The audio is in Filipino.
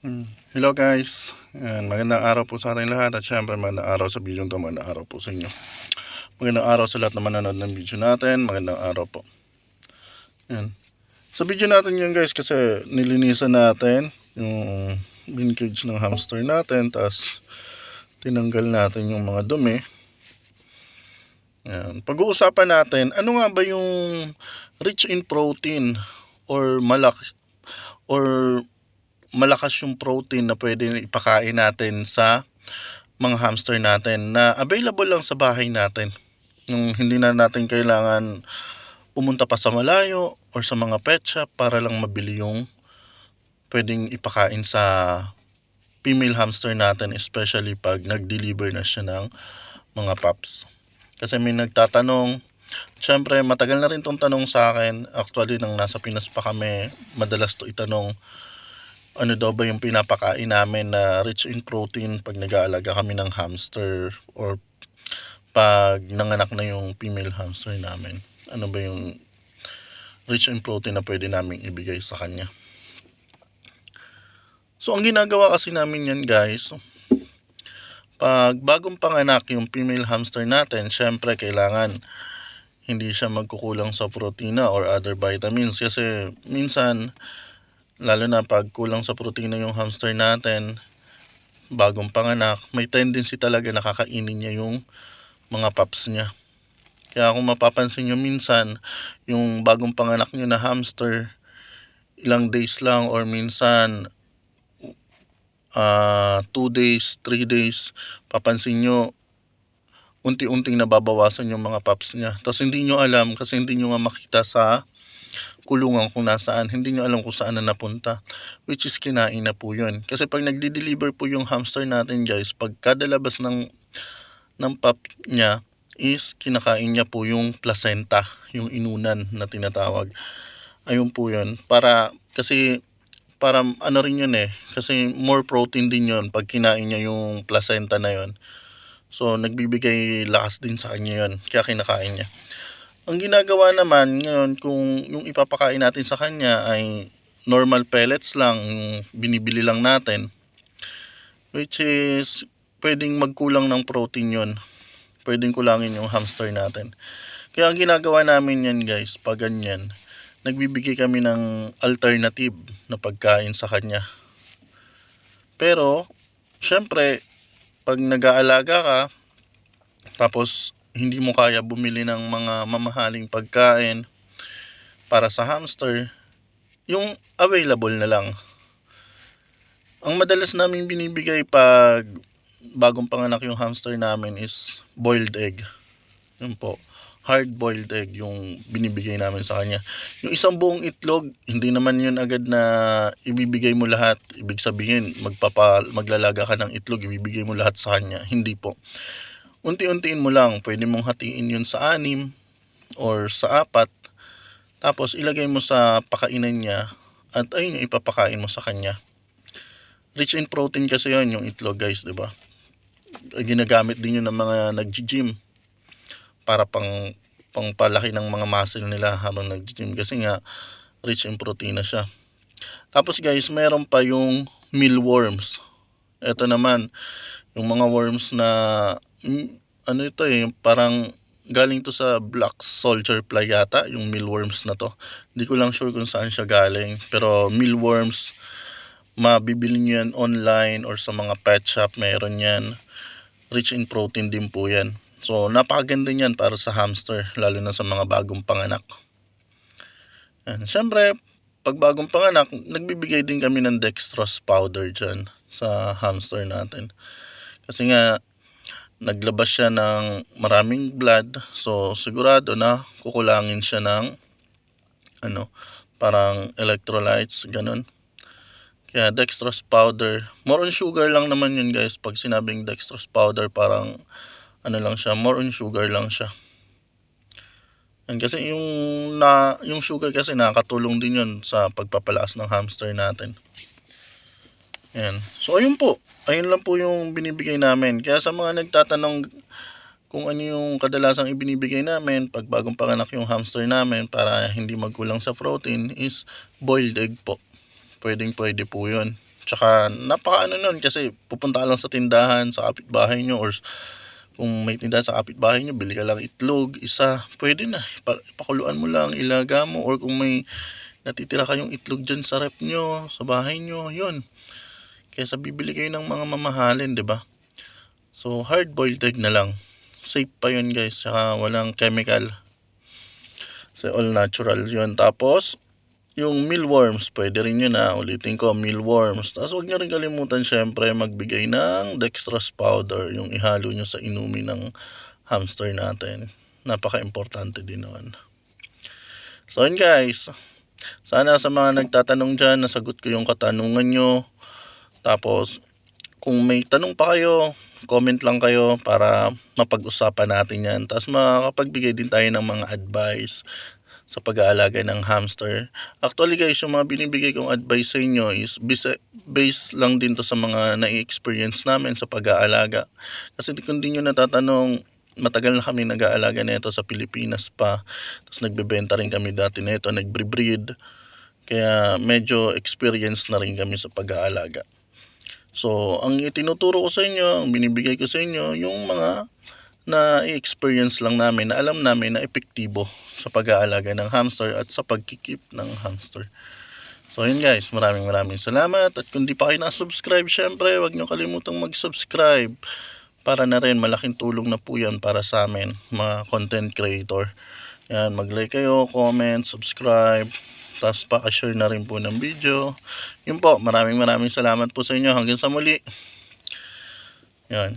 Hmm. Hello guys, Ayan, magandang araw po sa ating lahat at syempre magandang araw sa video ito, magandang araw po sa inyo. Magandang araw sa lahat na manonood ng video natin, magandang araw po. Ayan. Sa video natin yun guys kasi nilinisan natin yung bin cage ng hamster natin tapos tinanggal natin yung mga dumi. Ayan. Pag-uusapan natin, ano nga ba yung rich in protein or malak or malakas yung protein na pwede ipakain natin sa mga hamster natin na available lang sa bahay natin. Yung hindi na natin kailangan pumunta pa sa malayo or sa mga pet shop para lang mabili yung pwedeng ipakain sa female hamster natin especially pag nag-deliver na siya ng mga pups. Kasi may nagtatanong, syempre matagal na rin tong tanong sa akin, actually nang nasa Pinas pa kami, madalas to itanong, ano daw ba yung pinapakain namin na rich in protein pag nag-aalaga kami ng hamster or pag nanganak na yung female hamster namin. Ano ba yung rich in protein na pwede namin ibigay sa kanya. So, ang ginagawa kasi namin yan guys, pag bagong panganak yung female hamster natin, syempre kailangan hindi siya magkukulang sa protina or other vitamins kasi minsan lalo na pag kulang sa protina yung hamster natin bagong panganak may tendency talaga nakakainin niya yung mga pups niya. Kaya kung mapapansin nyo minsan yung bagong panganak nyo na hamster ilang days lang or minsan 2 days, 3 days papansin nyo unti-unting nababawasan yung mga pups niya. Tapos hindi nyo alam kasi hindi nyo nga makita sa kulungan kung nasaan. Hindi nyo alam kung saan na napunta. Which is kinain na po yun. Kasi pag nagdi-deliver po yung hamster natin guys, pag kada labas ng, ng pup niya, is kinakain niya po yung placenta, yung inunan na tinatawag. Ayun po yun. Para, kasi, para ano rin yun eh. Kasi more protein din yun pag kinain niya yung placenta na yun. So, nagbibigay lakas din sa kanya yun. Kaya kinakain niya. Ang ginagawa naman ngayon kung yung ipapakain natin sa kanya ay normal pellets lang, binibili lang natin. Which is pwedeng magkulang ng protein yon Pwedeng kulangin yung hamster natin. Kaya ang ginagawa namin yan guys, pag ganyan, nagbibigay kami ng alternative na pagkain sa kanya. Pero, syempre, pag nag-aalaga ka, tapos hindi mo kaya bumili ng mga mamahaling pagkain para sa hamster, yung available na lang. Ang madalas namin binibigay pag bagong panganak yung hamster namin is boiled egg. Yun po. Hard boiled egg yung binibigay namin sa kanya. Yung isang buong itlog, hindi naman yun agad na ibibigay mo lahat. Ibig sabihin, magpapa, maglalaga ka ng itlog, ibibigay mo lahat sa kanya. Hindi po unti-untiin mo lang. Pwede mong hatiin yun sa anim or sa apat. Tapos ilagay mo sa pakainan niya at ayun yung ipapakain mo sa kanya. Rich in protein kasi yun yung itlog guys, di ba? Ginagamit din yun ng mga nag-gym para pang pangpalaki ng mga muscle nila habang nag-gym kasi nga rich in protein na siya. Tapos guys, meron pa yung mealworms. Ito naman, yung mga worms na ano ito eh, parang galing to sa black soldier fly yata, yung mealworms na to. Hindi ko lang sure kung saan siya galing. Pero mealworms, mabibili nyo yan online or sa mga pet shop, meron yan. Rich in protein din po yan. So, napakaganda yan para sa hamster, lalo na sa mga bagong panganak. And, syempre, pag bagong panganak, nagbibigay din kami ng dextrose powder dyan sa hamster natin. Kasi nga, naglabas siya ng maraming blood. So, sigurado na kukulangin siya ng ano, parang electrolytes, ganun. Kaya dextrose powder, more on sugar lang naman yun guys. Pag sinabing dextrose powder, parang ano lang siya, more on sugar lang siya. And kasi yung na yung sugar kasi nakakatulong din yun sa pagpapalakas ng hamster natin. Yan. So, ayun po. Ayun lang po yung binibigay namin. Kaya sa mga nagtatanong kung ano yung kadalasang ibinibigay namin pag bagong panganak yung hamster namin para hindi magkulang sa protein is boiled egg po. Pwedeng pwede po yun. Tsaka napaka ano nun kasi pupunta lang sa tindahan sa kapitbahay nyo or kung may tindahan sa kapitbahay nyo, bili ka lang itlog, isa, pwede na. Pa- pakuluan mo lang, ilaga mo or kung may natitira kayong itlog dyan sa rep nyo, sa bahay nyo, yun. Kaysa bibili kayo ng mga mamahalin, di ba? So, hard boiled egg na lang. Safe pa yun guys, saka walang chemical. So, all natural yun. Tapos, yung mealworms, pwede rin yun ha. Ulitin ko, mealworms. Tapos huwag nyo rin kalimutan syempre magbigay ng dextrose powder. Yung ihalo nyo sa inumin ng hamster natin. Napaka-importante din naman. So yun guys. Sana sa mga nagtatanong dyan, nasagot ko yung katanungan nyo. Tapos, kung may tanong pa kayo, comment lang kayo para mapag-usapan natin yan. Tapos makapagbigay din tayo ng mga advice sa pag-aalaga ng hamster. Actually guys, yung mga binibigay kong advice sa inyo is base, based lang din to sa mga na-experience namin sa pag-aalaga. Kasi kung di nyo natatanong, matagal na kami nag-aalaga nito sa Pilipinas pa. Tapos nagbebenta rin kami dati nito, nagbre-breed. Kaya medyo experience na rin kami sa pag-aalaga. So, ang itinuturo ko sa inyo, ang binibigay ko sa inyo, yung mga na experience lang namin na alam namin na epektibo sa pag-aalaga ng hamster at sa pagkikip ng hamster. So yun guys, maraming maraming salamat at kung di pa kayo na-subscribe, syempre huwag nyo kalimutang mag-subscribe para na rin malaking tulong na po yan para sa amin, mga content creator. Yan, mag-like kayo, comment, subscribe, tapos pa-share na rin po ng video. Yun po, maraming maraming salamat po sa inyo. Hanggang sa muli. Yan.